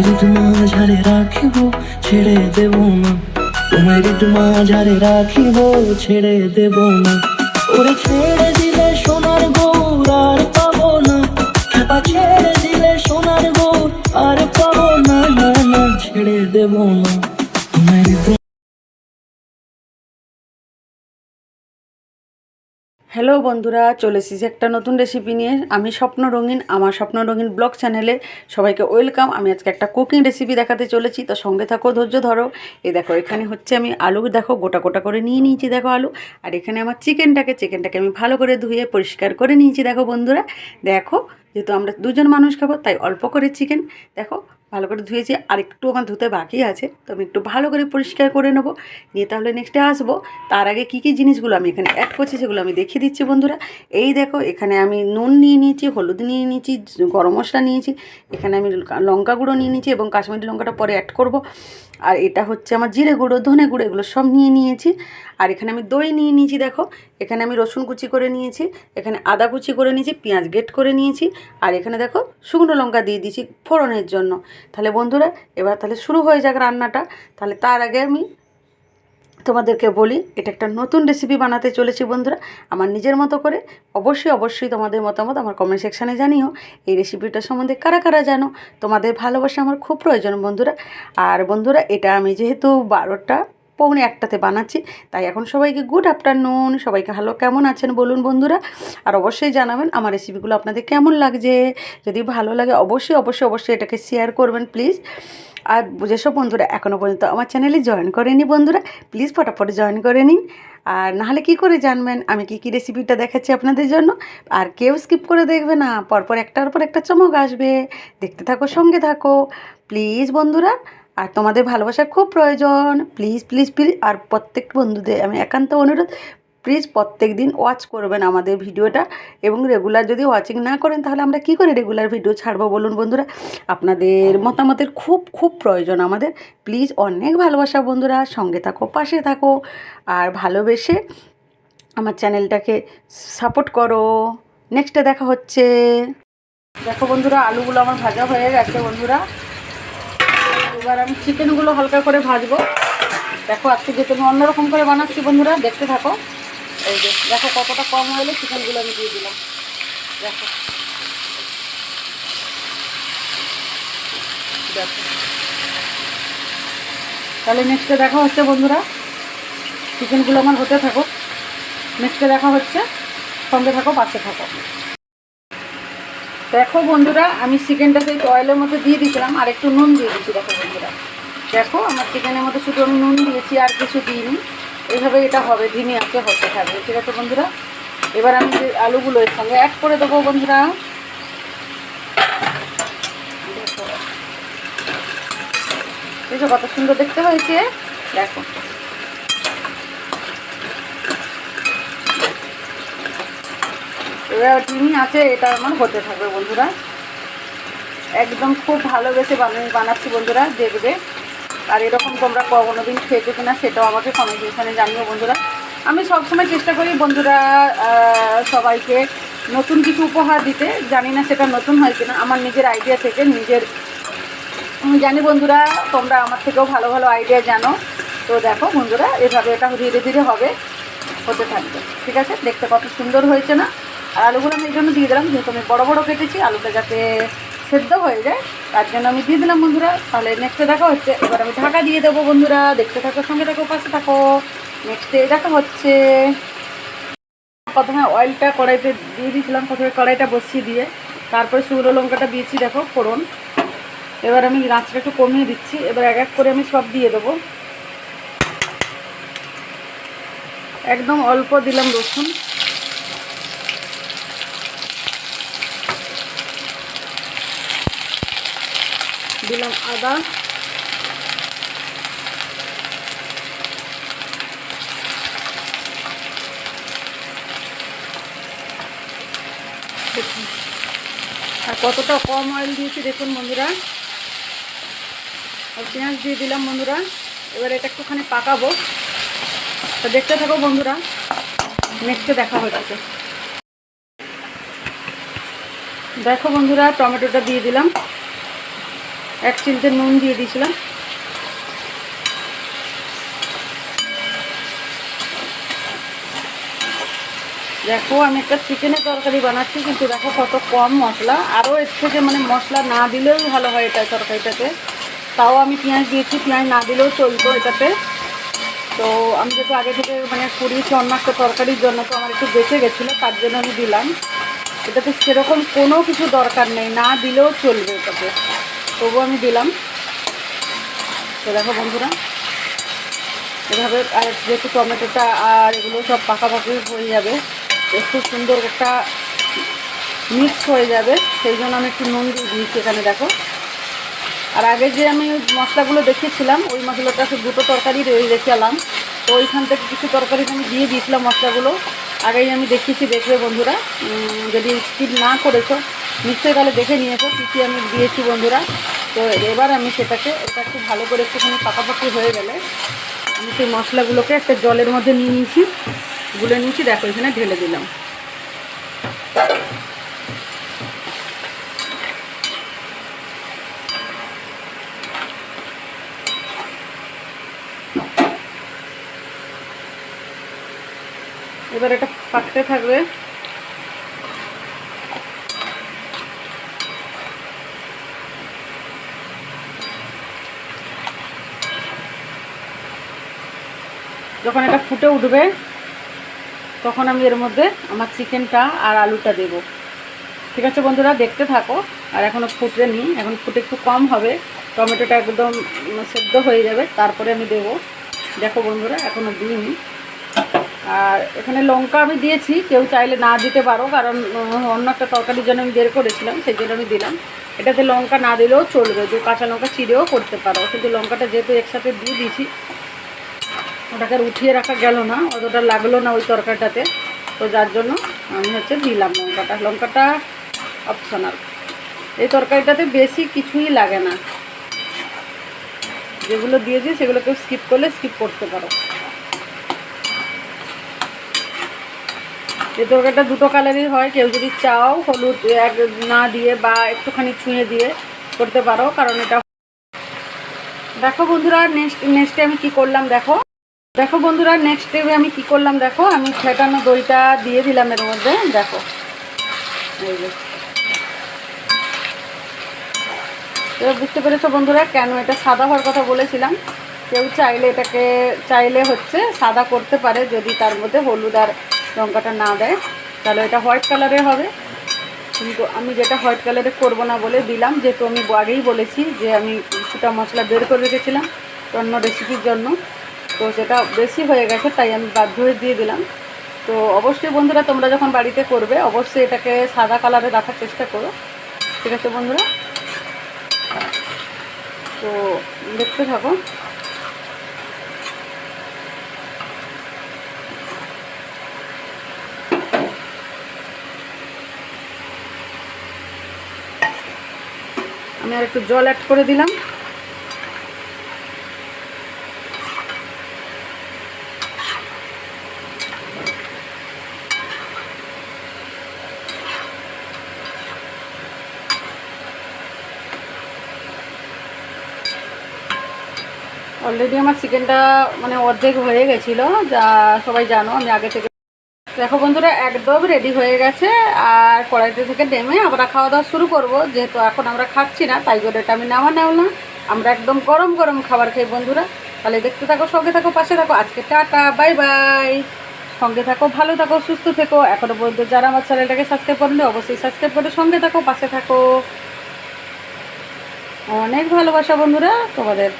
Writ মাঝারে রাখিব, ছেড়ে দেব না। তোমায় রিট মাঝারে রাখিব, ছেড়ে দেব না। ওরে ছেড়ে দিলে সোনার গৌর আর পাবো না। খেপা ছেড়ে দিলে সোনার গৌর আর পাবো না না না, ছেড়ে দেব না। হ্যালো বন্ধুরা, চলে এসেছি একটা নতুন রেসিপি নিয়ে। আমি স্বপ্ন রঙিন, আমার স্বপ্ন রঙিন ব্লগ চ্যানেলে সবাইকে ওয়েলকাম আমি আজকে একটা কুকিং রেসিপি দেখাতে চলেছি, তো সঙ্গে থাকো, ধৈর্য ধরো। এই দেখো, এখানে হচ্ছে আমি আলু, দেখো, গোটা গোটা করে নিয়ে নিয়েছি, দেখো আলু। আর এখানে আমার চিকেনটাকে চিকেনটাকে আমি ভালো করে ধুয়ে পরিষ্কার করে নিয়েছি, দেখো বন্ধুরা। দেখো, যেহেতু আমরা দুজন মানুষ খাব, তাই অল্প করে চিকেন দেখো ভালো করে ধুয়েছি, আর একটু আমার ধুতে বাকি আছে, তো আমি একটু ভালো করে পরিষ্কার করে নেব। নিয়ে তাহলে নেক্সটে আসব। তার আগে কী কী জিনিসগুলো আমি এখানে অ্যাড করছি সেগুলো আমি দেখিয়ে দিচ্ছি বন্ধুরা। এই দেখো, এখানে আমি নুন নিয়ে নিয়েছি, হলুদ নিয়ে নিয়েছি, গরম মশলা নিয়েছি, এখানে আমি লঙ্কা গুঁড়ো নিয়ে নিয়েছি এবং কাশ্মীরি লঙ্কাটা পরে অ্যাড করব। আর এটা হচ্ছে আমার জিরে গুঁড়ো, ধনে গুঁড়ো, এগুলো সব নিয়ে নিয়েছি। আর এখানে আমি দই নিয়ে নিয়েছি, দেখো। এখানে আমি রসুন কুচি করে নিয়েছি, এখানে আদা কুচি করে নিয়েছি, পেঁয়াজ গেট করে নিয়েছি। আর এখানে দেখো, শুকনো লঙ্কা দিয়ে দিয়েছি ফোড়নের জন্য। তাহলে বন্ধুরা, এবার তাহলে শুরু হয়ে যাক রান্নাটা। তাহলে তার আগে আমি তোমাদেরকে বলি, এটা একটা নতুন রেসিপি বানাতে চলেছি বন্ধুরা। আমার নিজের মতো করে, অবশ্যই অবশ্যই তোমাদের মতামত আমার কমেন্ট সেকশানে জানিও। এই রেসিপিটা সম্বন্ধে কারা কারা জানো? তোমাদের ভালোবাসা আমার খুব প্রয়োজন বন্ধুরা। আর বন্ধুরা, এটা আমি যেহেতু বারোটা পৌনে একটাতে বানাচ্ছি। তাই এখন সবাইকে গুড আফটারনুন সবাইকে ভালো কেমন আছেন বলুন বন্ধুরা? আর অবশ্যই জানাবেন আমার রেসিপিগুলো আপনাদের কেমন লাগছে? যদি ভালো লাগে অবশ্যই অবশ্যই অবশ্যই এটাকে শেয়ার করবেন প্লিজ আর যেসব বন্ধুরা এখনও পর্যন্ত আমার চ্যানেলে জয়েন করেনি বন্ধুরা প্লিজ ফটাফট জয়েন করে নিন। আর নাহলে কী করে জানবেন? আমি কী কী রেসিপিটা দেখাচ্ছি আপনাদের জন্য? আর কেউ স্কিপ করে দেখবে না, পরপর একটার পর একটা চমক আসবে। দেখতে থাকো, সঙ্গে থাকো। প্লিজ বন্ধুরা আর তোমাদের ভালোবাসা খুব প্রয়োজন। প্লিজ প্লিজ প্লিজ আর প্রত্যেক বন্ধুদের আমি একান্ত অনুরোধ প্লিজ প্রত্যেক দিন ওয়াচ করবেন আমাদের ভিডিওটা এবং রেগুলার যদি ওয়াচিং না করেন তাহলে আমরা কী করে রেগুলার ভিডিও ছাড়বো বলুন বন্ধুরা? আপনাদের মতামতের খুব খুব প্রয়োজন আমাদের। প্লিজ অনেক ভালোবাসা বন্ধুরা, সঙ্গে থাকো, পাশে থাকো আর ভালোবেসে আমার চ্যানেলটাকে সাপোর্ট করো। নেক্সটে দেখা হচ্ছে। দেখো বন্ধুরা, আলুগুলো আমার ভাজা হয়ে গেছে বন্ধুরা। এবার আমি চিকেনগুলো হালকা করে ভাজবো। দেখো, আজকে যেহেতু আমি অন্যরকম করে বানাচ্ছি বন্ধুরা, দেখতে থাকো। এই যে, দেখো কতটা কম হলে চিকেনগুলো আমি দিয়ে দিলাম। দেখো। দেখো। তাহলে নেক্সটে দেখা হচ্ছে বন্ধুরা। চিকেনগুলো আমার হতে থাকো নেক্সটে দেখা হচ্ছে। সঙ্গে থাকো, পাশে থাকো। দেখো বন্ধুরা, আমি চিকেনটা সেই অয়েলের মধ্যে দিয়ে দিয়েছিলাম, আর একটু নুন দিয়ে দিচ্ছি দেখো বন্ধুরা। দেখো, আমার চিকেনের মধ্যে শুধু আমি নুন দিয়েছি, আর কিছু দিইনি। এইভাবে এটা হবে, ধিমি আছে হতে থাকবে, ঠিক আছে বন্ধুরা? এবার আমি যে আলুগুলো এর সঙ্গে অ্যাড করে দেবো বন্ধুরা। দেখো কত সুন্দর দেখতে হয়েছে। দেখো। এবার ডিমি আছে, এটা আমার হতে থাকবে বন্ধুরা। একদম খুব ভালোবেসে বানিয়ে বানাচ্ছি বন্ধুরা, দেখবে। আর এরকম তোমরা কোনো দিন খেয়েছো কিনা সেটাও আমাকে কমেন্ট জানিও বন্ধুরা। আমি সবসময় চেষ্টা করি বন্ধুরা সবাইকে নতুন কিছু উপহার দিতে। জানি না সেটা নতুন হয় কিনা, আমার নিজের আইডিয়া থেকে, নিজের জানি বন্ধুরা, তোমরা আমার থেকেও ভালো ভালো আইডিয়া জানো। তো দেখো বন্ধুরা, এভাবে এটা ধীরে ধীরে হবে, হতে থাকবে। ঠিক আছে? দেখতে কত সুন্দর হয়েছে না? আর আলুগুলো আমি এই জন্য দিয়ে দিলাম, যেহেতু আমি বড়ো বড়ো কেটেছি, আলুটা যাতে সেদ্ধ হয়ে যায়, তার জন্য আমি দিয়ে দিলাম বন্ধুরা। তাহলে নেক্সটে দেখা হচ্ছে। এবার আমি ঢাকা দিয়ে দেবো বন্ধুরা। দেখতে থাকো, সঙ্গে থাকো, পাশে থাকো। নেক্সটে দেখা হচ্ছে। প্রথমে অয়েলটা কড়াইতে দিয়ে দিয়েছিলাম, প্রথমে কড়াইটা বসিয়ে দিয়ে, তারপরে শুকনো লঙ্কাটা দিয়েছি, দেখো, ফোড়ন। এবার আমি গাছটা একটু কমিয়ে দিচ্ছি। এবার এক এক করে আমি সব দিয়ে দেবো। একদম অল্প দিলাম রসুন। দিলাম আদা। আর কতটা কম অয়েল দিয়েছি দেখুন বন্ধুরা। আর পেঁয়াজ দিয়ে দিলাম বন্ধুরা। এবার এটা একটুখানি পাকাবো। তো দেখতে থাকো বন্ধুরা, নেক্সটে দেখা হচ্ছে। দেখো বন্ধুরা, টমেটোটা দিয়ে দিলাম। এক চিমটে নুন দিয়ে দিয়েছিলাম। দেখো, আমি একটা চিকেনের তরকারি বানাচ্ছি, কিন্তু দেখো কত কম মশলা। আরও এর থেকে মানে মশলা না দিলেও ভালো হয় এটা তরকারিটাতে। তাও আমি পেঁয়াজ দিয়েছি, পেঁয়াজ না দিলেও চলতো এটাতে। তো আমি যেহেতু আগে থেকে মানে করিয়েছি অন্য একটা তরকারির জন্য, তো আমার একটু বেঁচে গেছিল, তার জন্য আমি দিলাম। এটাতে সেরকম কোনো কিছু দরকার নেই, না দিলেও চলবে এটাতে। তবু আমি দিলাম। তো দেখো বন্ধুরা, এভাবে আর যেহেতু টমেটোটা আর এগুলো সব পাকাপাকি হয়ে যাবে একটু সুন্দর একটা মিক্স হয়ে যাবে, সেই জন্য আমি একটু নুন দিয়ে দিয়েছি এখানে দেখো। আর আগে যে আমি মশলাগুলো দেখিয়েছিলাম, ওই মশলাটা দুটো তরকারি রেখেলাম তো ওইখান থেকে কিছু তরকারি আমি দিয়ে দিয়েছিলাম মশলাগুলো। আগেই আমি দেখিয়েছি দেখবে বন্ধুরা যদি স্কিপ না করেছ নিশ্চয়ই তাহলে দেখে নিয়েছো কী কী আমি দিয়েছি বন্ধুরা। তো এবার আমি সেটাকে এটা একটু ভালো করে একটুখানি পাকাপাকি হয়ে গেলে আমি সেই মশলাগুলোকে একটা জলের মধ্যে নিয়ে নিয়েছি, গুলে নিয়েছি, দেখো এখানে ঢেলে দিলাম। এবার এটা পাকতে থাকবে। যখন এটা ফুটে উঠবে, তখন আমি এর মধ্যে আমার চিকেনটা আর আলুটা দেব। ঠিক আছে বন্ধুরা, দেখতে থাকো। আর এখনও ফুটে নিই এখন ফুটে একটু কম হবে। টমেটোটা একদম সেদ্ধ হয়ে যাবে, তারপরে আমি দেব। দেখো বন্ধুরা এখনও দিইনি। আর এখানে লঙ্কা আমি দিয়েছি, কেউ চাইলে না দিতে পারো, কারণ অন্য একটা তরকারির জন্য আমি বের করেছিলাম, সেই জন্য আমি দিলাম। এটাতে লঙ্কা না দিলেও চলবে দু কাঁচা লঙ্কা চিড়েও করতে পারো। কিন্তু লঙ্কাটা যেহেতু একসাথে দিয়ে দিয়েছি ওটাকে উঠিয়ে রাখা গেল না, অতটা লাগল না ওই তরকারিটাতে। তো যার জন্য আমি হচ্ছে দিলাম লঙ্কাটা। লঙ্কাটা অপশনাল এই তরকারিটাতে বেশি কিছুই লাগে না। যেগুলো দিয়েছি সেগুলো কেউ স্কিপ করলে স্কিপ করতে পারো। এই তরকারিটা দুটো কালারই হয়। কেউ যদি চাও হলুদ এক না দিয়ে বা একটুখানি ছুঁয়ে দিয়ে করতে পারো, কারণ এটা দেখো বন্ধুরা নেক্সট নেক্সটে আমি কি করলাম দেখো। দেখো বন্ধুরা নেক্সট স্টেপে আমি কি করলাম দেখো? আমি ফেটানো দইটা দিয়ে দিলাম এর মধ্যে, দেখো। এবার বুঝতে পেরেছ বন্ধুরা কেন এটা সাদা হওয়ার কথা বলেছিলাম? কেউ চাইলে এটাকে, চাইলে হচ্ছে সাদা করতে পারে যদি তার মধ্যে হলুদ আর লঙ্কাটা না দেয়। তাহলে এটা হোয়াইট কালারে হবে। কিন্তু আমি যেটা হোয়াইট কালারে করব না বলে দিলাম, যেহেতু আমি আগেই বলেছি যে আমি কিছুটা মশলা বের করে রেখেছিলাম অন্য রেসিপির জন্য। তো সেটা বেশি হয়ে গেছে, তাই আমি বাধ্য হয়ে দিয়ে দিলাম। তো অবশ্যই বন্ধুরা, তোমরা যখন বাড়িতে করবে, অবশ্যই এটাকে সাদা কালারে রাখার চেষ্টা করো। ঠিক আছে বন্ধুরা? তো দেখতে থাকো। আমি আর একটু জল অ্যাড করে দিলাম। অলরেডি আমার চিকেনটা মানে অর্ধেক হয়ে গেছিল, যা সবাই জানো, আমি আগে থেকে দেখো বন্ধুরা, একদম রেডি হয়ে গেছে, আর কড়াইতে থেকে নেমে আমরা খাওয়া দাওয়া শুরু করব। যেহেতু এখন আমরা খাচ্ছি না, তাই করে এটা আমি নামা নেও না। আমরা একদম গরম গরম খাবার খাই বন্ধুরা, তাহলে দেখতে থাকো, সঙ্গে থাকো, পাশে থাকো। আজকে টাটা বাই বাই সঙ্গে থাকো, ভালো থাকো, সুস্থ থেকো। এখনও পর্যন্ত যারা আমার চ্যানেলটাকে সাবস্ক্রাইব করেনি অবশ্যই সাবস্ক্রাইব করে সঙ্গে থাকো, পাশে থাকো। অনেক ভালোবাসা বন্ধুরা তোমাদের।